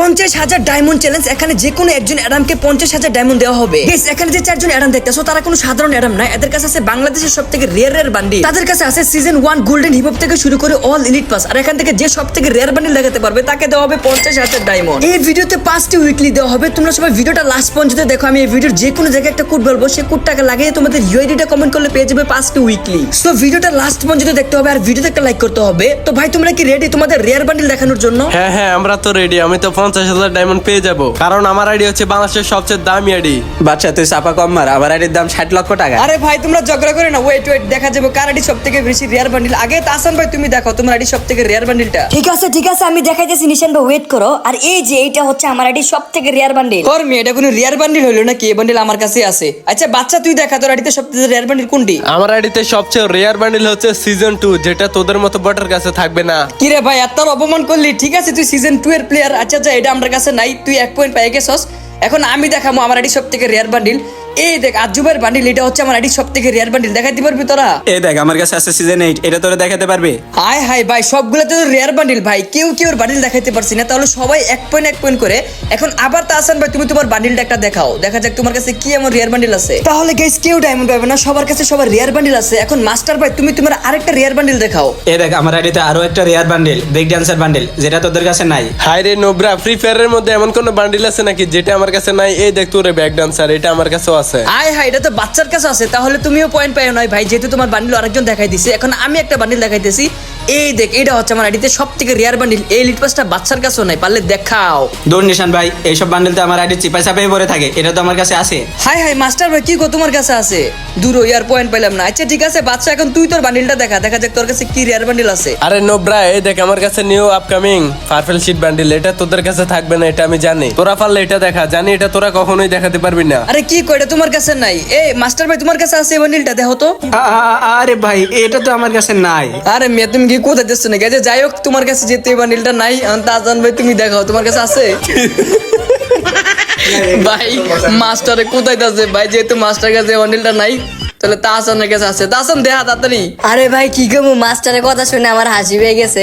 পঞ্চাশ হাজার diamond challenge এখানে যে কোনো একজন অ্যাডামকে পঞ্চাশ হাজার ডায়মন্ড দেওয়া হবে। এখানে যে চারজন অ্যাডাম দেখতেছো, তারা কোনো সাধারণ অ্যাডাম না এদের কাছে আছে বাংলাদেশের সব থেকে রেয়ার রেয়ার বান্ডিল তাদের কাছে আছে সিজন ওয়ান গোল্ডেন হিপ থেকে শুরু করে অল ইলিট পাস আর এখান থেকে যে সব থেকে রেয়ার বান্ডিল দেখাতে পারবে, তাকে দেওয়া হবে পঞ্চাশ হাজার ডায়মন্ড এই ভিডিওতে পাঁচটি উইকলি দেওয়া হবে। তোমরা সবাই ভিডিওটা লাস্ট পর্যন্ত দেখো। আমি এই ভিডিওর যে কোনো জায়গায় একটা কোড বলব। সেই কোডটাকে লাগিয়ে তোমাদের ইউআইডিটা কমেন্ট করলে পেয়ে যাবে পাঁচটি উইকলি সো ভিডিওটা লাস্ট পর্যন্ত দেখতে হবে আর ভিডিওতে একটা লাইক করতে হবে। তো ভাই, তোমরা কি রেডি তোমাদের রেয়ার বান্ডিল দেখানোর জন্য? হ্যাঁ হ্যাঁ আমরা তো রেডি আমি তো পঞ্চাশ হাজার ডায়মন্ড পেয়ে যাব। কারণ আমার আইডি হচ্ছে বাংলাদেশের সবচেয়ে দামি আইডি বাচ্চা তুই চাপা কম মার। আমার আইডির দাম ষাট লক্ষ টাকা। আরে ভাই তোমরা ঝগড়া করে না। ওয়েট ওয়েট দেখা যাবে। কার আইডি সব থেকে বেশি রেয়ার বান্ডিল আগে তাসান ভাই তুমি দেখো তোমার আইডি সব থেকে রেয়ার বান্ডিলটা ঠিক আছে ঠিক আছে আমি দেখাইতেছি নিশান ভাই ওয়েট করো। আর এই যে এইটা হচ্ছে আমার আইডি সব থেকে রেয়ার বান্ডিল কর্মি এটা কোনো রেয়ার বান্ডিল হলো নাকি? এই বান্ডিল আমার কাছে আছে। আচ্ছা বাচ্চা তুই দেখা তোর আইডিতে সব থেকে রেয়ার বান্ডিল কোনটি? আমার আইডিতে সবচেয়ে রেয়ার বান্ডিল হচ্ছে সিজন টু যেটা তোদের মতো বটার কাছে থাকবে না। কি রে ভাই এত অপমান করলি? ঠিক আছে তুই সিজন টু এর প্লেয়ার আচ্ছা আচ্ছা এটা আমার কাছে নাই, তুই এক পয়েন্ট পাই গেছস। এখন আমি দেখামো আমার এটি সব থেকে রেয়ার বান্ডিল এই দেখ আজুবের বান্ডিল এটা হচ্ছে আমার আইডি সব থেকে রেয়ার বান্ডিল দেখাইতে পারবি তোরা? এই দেখ আমার কাছে আছে সিজন এইট এটা তোরা দেখাতে পারবে? হাই হাই ভাই সবগুলো তো রেয়ার বান্ডিল ভাই কেউ কেউ বান্ডিল দেখাইতে পারছি না তাহলে সবাই এক পয়েন্ট এক পয়েন্ট করে। এখন আবার ভাই তুমি তোমার বান্ডিলটা একটা দেখাও দেখা যাক তোমার কাছে কি এমন রেয়ার বান্ডিল আছে। তাহলে গাইস কেউ ডায়মন্ড পাবে না সবার কাছে সবার রেয়ার বান্ডিল আছে। এখন মাস্টার ভাই তুমি তোমার আরেকটা রেয়ার বান্ডিল দেখাও। এই দেখ আমার আইডিতে আরও একটা rare bundle break dancer bundle যেটা তোদের কাছে নাই। হাই রে নোবরা ফ্রি ফায়ারের মধ্যে এমন কোনো বান্ডিল আছে নাকি যেটা আমার কাছে নাই? এই দেখ তোরে ব্যাক ডান্সার এটা আমার কাছেও আছে। আয় হাই এটা তো বাচ্চার কাছে আছে, তাহলে তুমিও পয়েন্ট পাইও নয় ভাই, যেহেতু তোমার বান্ডিল আরেকজন দেখাই দিছে, এখন আমি একটা বান্ডিল দেখাইতেছি। এই দেখ এটা হচ্ছে আমার আইডিতে সব থেকে রেয়ার বান্ডিল এই লিট পাসটা বাচ্চার কাছেও নাই পারলে দেখাও। দূর নিশান ভাই এইসব বান্ডেল তো আমার আইডি চিপাই চাপাই পরে থাকে এটা তো আমার কাছে আছে। হাই হাই মাস্টার ভাই কি গো তোমার কাছে আছে? দূর ইয়ার পয়েন্ট পাইলাম না। আচ্ছা ঠিক আছে বাচ্চা এখন তুই তোর বান্ডিলটা দেখা দেখা যাক তোর কাছে কি রেয়ার বান্ডিল আছে। আরে নোবরা এই দেখ আমার কাছে নিউ আপকামিং পারফেল শিট বান্ডিল এটা তোদের কাছে থাকবে না এটা আমি জানি। তোরা পারলে এটা দেখা জানি এটা তোরা কখনোই দেখাতে পারবি না। আরে কি কয় এটা তোমার কাছে নাই? এ মাস্টার ভাই তোমার কাছে আছে এই বান্ডিলটা দেখো তো। আ- আ- আরে ভাই এটা তো আমার কাছে নাই। আরে মেয়ে তুমি কি কোথায় যাচ্ছ নাকি? আচ্ছা যাই হোক, তোমার কাছে যেতে এই বান্ডিলটা নাই তাজান ভাই, তুমি দেখাও, তোমার কাছে আছে? ভাই, মাস্টারে কোথায় আছে ভাই, যেহেতু মাস্টার কাছে বান্ডিলটা নাই, তাহলে তাহসানের কাছে আছে। তাহসান দেহা তাড়াতাড়ি। আরে ভাই, কি গো মাস্টারের কথা শুনে আমার হাসি পেয়ে গেছে।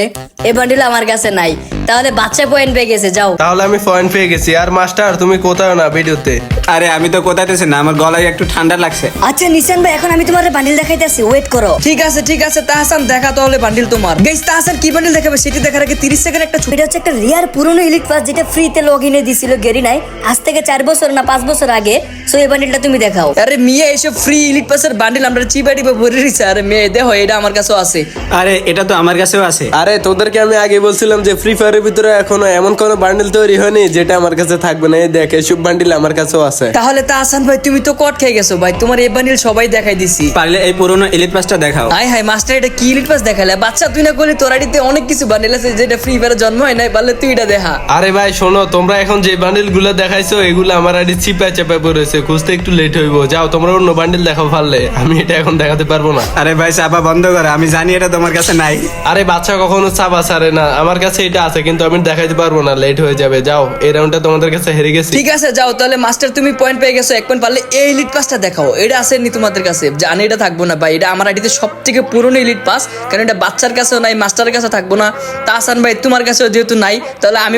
এ বান্ডিল আমার কাছে নাই। তাহলে বাচ্চা পয়েন্ট পেয়ে গেছে যাও। তাহলে আমি পয়েন্ট পেয়ে গেছি। আর মাস্টার তুমি কোথাও না ভিডিওতে? আরে আমি তো কোথাতেছি না আমার গলায় একটু ঠান্ডা লাগছে। আচ্ছা নিশান ভাই এখন আমি তোমার বান্ডিল দেখাইতেছি ওয়েট করো। ঠিক আছে ঠিক আছে তাহসান দেখা তাহলে বান্ডিল তোমার। গাইস তাহসান কি বান্ডিল দেখাবে? সেটি দেখার আগে 30 সেকেন্ড একটা ছুটি এটা হচ্ছে একটা রিয়ার পুরনো ইলিট পাস যেটা ফ্রিতে লগ ইনে দিছিল গেরিনাই আজ থেকে চার বছর না পাঁচ বছর আগে। সো এই বান্ডিলটা তুমি দেখাও। আরে মেয়ে এসব ফ্রি ইলিট পাসের বান্ডিল আমরা চিবাড়ি বা ভরে দিছে। আরে মেয়ে দেখো এটা আমার কাছেও আছে। আরে এটা তো আমার কাছেও আছে। আরে তোদেরকে আমি আগে বলছিলাম যে ফ্রি ফায়ারের ভিতরে এখনও এমন কোনো বান্ডিল তৈরি হয়নি যেটা আমার কাছে থাকবে না। এই দেখ এসব বান্ডিল আমার কাছেও আছে। তাহলে তাহসান ভাই তুমি তো কট খেয়ে গেছো ভাই। তোমার এই বান্ডিল সবাই দেখাই দিছি। পারলে এই পুরোনো ইলিট পাসটা দেখাও। হাই হাই মাস্টার এটা কি ইলিট পাস দেখালে? বাচ্চা তুই না করলি তোর আইডিতে অনেক কিছু বান্ডিল আছে যেটা ফ্রি ফায়ারে জন্ম হয় নাই পারলে তুই এটা দেখা। আরে ভাই শোনো তোমরা এখন যে বান্ডিলগুলো দেখাইছো এগুলো আমার আইডি চিপা চাপা পড়েছে খুঁজতে একটু লেট হইব। যাও তোমরা অন্য বান্ডিল দেখাও পারলে। আমি এটা এখন দেখাতে পারব না। আরে ভাই চাপা বন্ধ করো। আমি জানি এটা তোমার কাছে নাই। আরে বাচ্চা কখনো চাপা ছাড়ে না। আমার কাছে এটা আছে কিন্তু আমি দেখাইতে পারব না লেট হয়ে যাবে। যাও এই রাউন্ডটা তোমাদের কাছে হেরে গেছি। ঠিক আছে যাও তাহলে মাস্টার তুমি পয়েন্ট পেয়ে গেছো এক পয়েন্ট পারলে এই ইলিট পাসটা দেখাও। এটা আসেনি তোমাদের কাছে জানি এটা থাকব না ভাই এটা আমার আইডিতে সব থেকে পুরনো ইলিট পাস কারণ এটা বাচ্চার কাছেও নাই মাস্টারের কাছে থাকব না। তাহসান ভাই তোমার কাছেও যেহেতু নাই তাহলে আমি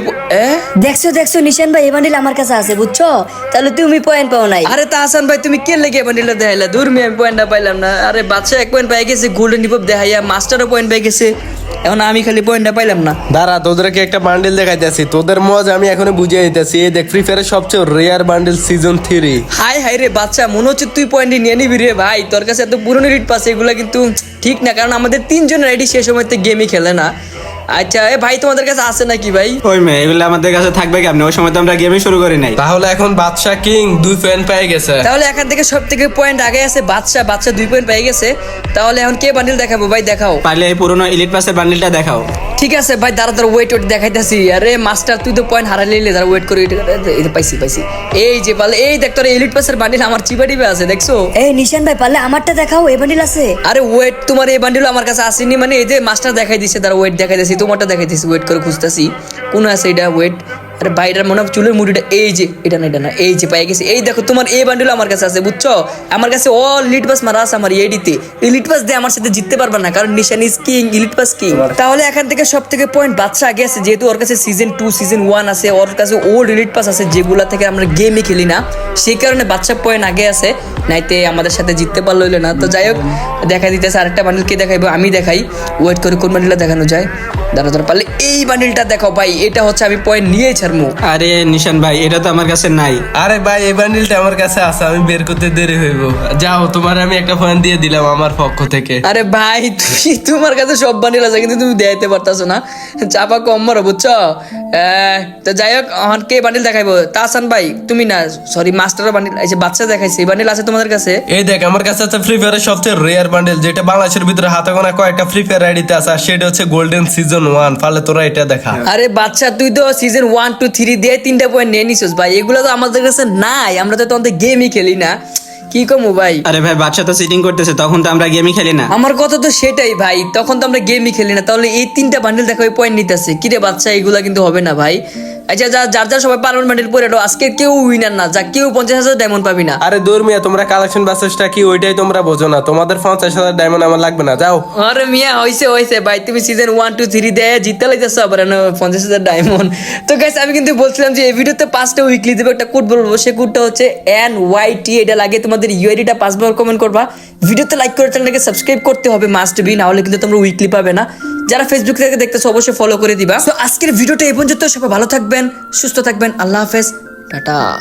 দেখছ দেখছ নিশান ভাই এই বান্ডিল আমার কাছে আছে বুঝছ? তাহলে তুমি পয়েন্ট পাও নাই। আরে তাহসান ভাই তুমি কে লেগে বান্ডিলটা দেখাইলা? দূর মেয়ে আমি পয়েন্টটা পাইলাম না। আরে বাচ্চা এক পয়েন্ট পেয়ে গেছে গোল্ডেন হিপ দেখাইয়া মাস্টারও পয়েন্ট পেয়ে গেছে। এখন আমি খালি পয়েন্টটা পাইলাম না। দাঁড়া তোদেরকে একটা বান্ডেল দেখাইতেছি। তোদের মজা আমি এখন বুঝিয়ে দিতেছি। এই দেখ ফ্রি ফায়ারের সবচেয়ে রেয়ার বান্ডেল সিজন থ্রি হাই হাই রে বাচ্চা মনে হচ্ছে তুই পয়েন্ট নিয়ে নিবি রে ভাই। তোর কাছে এত পুরনো রিট পাস এগুলো কিন্তু ঠিক না কারণ আমাদের তিনজনের আইডি সে সময়তে গেমই খেলে না। আচ্ছা এ ভাই তোমাদের কাছে আছে নাকি ভাই? ওই মেয়ে এগুলো আমাদের কাছে থাকবে কেমন? ওই সময় তো আমরা গেমই শুরু করি নাই। তাহলে এখন বাদশা কিং দুই ফ্যান পেয়ে গেছে। তাহলে এখান থেকে সব থেকে পয়েন্ট আগে আছে বাচ্চা বাচ্চা দুই পয়েন্ট পেয়ে গেছে। তাহলে এখন কে বান্ডিল দেখাবো? ভাই দেখাও। পারলে এই পুরোনো ইলিট পাসের বান্ডিলটা দেখাও। ঠিক আছে ভাই দাঁড়া দাঁড়া ওয়েট ওয়েট দেখাইতেছি। আরে মাস্টার তুই তো পয়েন্ট হারালি দাঁড়া ওয়েট করে এই পাইছি পাইছি। এই যে পালে এই দেখ তোর এলিট পাসের বান্ডিল আমার চিবাটিবে আছে দেখছ? এই নিশান ভাই পারলে আমারটা দেখাও এই বান্ডিল আছে। আরে ওয়েট তোমার এই বান্ডিল আমার কাছে আসেনি মানে এই যে মাস্টার দেখাই দিছে তার ওয়েট দেখাই দিছি তোমারটা দেখাই দিছি ওয়েট করে খুঁজতেছি। কোন আছে এটা? ওয়েট আরে বাইরের মনে হয় চুলের মুড়িটা এই যে এটা না এটা না এই যে পাই গেছে। এই দেখো তোমার এই বান্ডিল আমার কাছে আছে বুঝছ? আমার কাছে অল লিট বাস মারা আছে আমার এডিতে। লিট বাস দিয়ে আমার সাথে জিততে পারবে না কারণ Nishan is king elite pass king তাহলে এখান থেকে সব থেকে পয়েন্ট বাচ্চা আগে আছে যেহেতু ওর কাছে সিজন টু সিজন ওয়ান আছে ওর কাছে ওল্ড ইলিট পাস আছে যেগুলা থেকে আমরা গেমই খেলি না। সেই কারণে বাচ্চা পয়েন্ট আগে আছে নাইতে আমাদের সাথে জিততে পারল হইল না। তো যাই হোক দেখা দিতেছে আরেকটা বান্ডিল কে দেখাইবো? আমি দেখাই। ওয়েট করে কোন বান্ডিলটা দেখানো যায়? দাঁড়া দাঁড়া পারলে এই বান্ডিলটা দেখো ভাই এটা হচ্ছে আমি পয়েন্ট নিয়েই ছাড়বো আরে নিশান ভাই এটা তো আমার কাছে নাই। আরে ভাই এই বান্ডিলটা আমার কাছে আছে আমি বের করতে দেরি হইব। যাও তোমার আমি একটা ফোন দিয়ে দিলাম আমার পক্ষ থেকে। আরে ভাই তুমি তোমার কাছে সব বান্ডিল আছে কিন্তু তুমি দেখাইতে পারতাছো না। চাপা কম মারো বুঝছ? তো যাই হোক এখন কে বান্ডিল দেখাইবো? তাসান ভাই তুমি না সরি মাস্টার বান্ডিল এই যে বাচ্চা দেখাইছে এই বান্ডিল আছে তোমাদের কাছে? এই দেখ আমার কাছে আছে ফ্রি ফায়ারের সবচেয়ে রেয়ার বান্ডেল যেটা বাংলাদেশের ভিতরে হাতে গোনা কয়েকটা ফ্রি ফায়ার আইডিতে আছে আর সেটা হচ্ছে গোল্ডেন সিজন ওয়ান ফালে তোরা এটা দেখা। আরে বাচ্চা তুই তো সিজন ওয়ান টু থ্রি দিয়ে তিনটা পয়েন্ট নিয়ে নিছিস ভাই। এগুলো তো আমাদের কাছে নাই আমরা তো তোমাদের গেমই খেলি না। কি কমু ভাই? আরে ভাই বাচ্চা তো সিটিং করতেছে তখন তো আমরা গেমই খেলি না। আমার কথা তো সেটাই ভাই তখন তো আমরা গেমই খেলি না। তাহলে এই তিনটা বান্ডেল দেখো পয়েন্ট নিতেছে। কিরে বাচ্চা এগুলা কিন্তু হবে না ভাই। আচ্ছা যা যার যার সবাই বান্ডেল পরে আজকে কেউ উইনার না যা কেউ পঞ্চাশ হাজার ডায়মন্ড পাবি না। আরে দৌড়মিয়া তোমরা কালেকশন বাসেসটা কি ওইটাই তোমরা বোঝো না। তোমাদের পঞ্চাশ হাজার ডায়মন্ড আমার লাগবে না যাও। আরে মিয়া হইছে হইছে। ভাই তুমি সিজন ওয়ান টু থ্রি জিততে আবার পঞ্চাশ হাজার ডায়মন্ড তো গাইস আমি কিন্তু বলছিলাম যে এই ভিডিওতে পাঁচটা উইকলি দেবো একটা কোড বলব। সেই কোডটা হচ্ছে এন ওয়াই টি এটা লাগে তোমাদের ইউআইডিটা পাঁচবার কমেন্ট করবা। ভিডিওতে লাইক করে চ্যানেলটাকে সাবস্ক্রাইব করতে হবে মাস্ট বি না হলে কিন্তু তোমরা উইকলি পাবে না। যারা ফেসবুক থেকে দেখতেছো, অবশ্যই ফলো করে দিবা। তো আজকের ভিডিওটা এই পর্যন্ত। সবাই ভালো থাকবেন, সুস্থ থাকবেন। আল্লাহ হাফেজ। টাটা।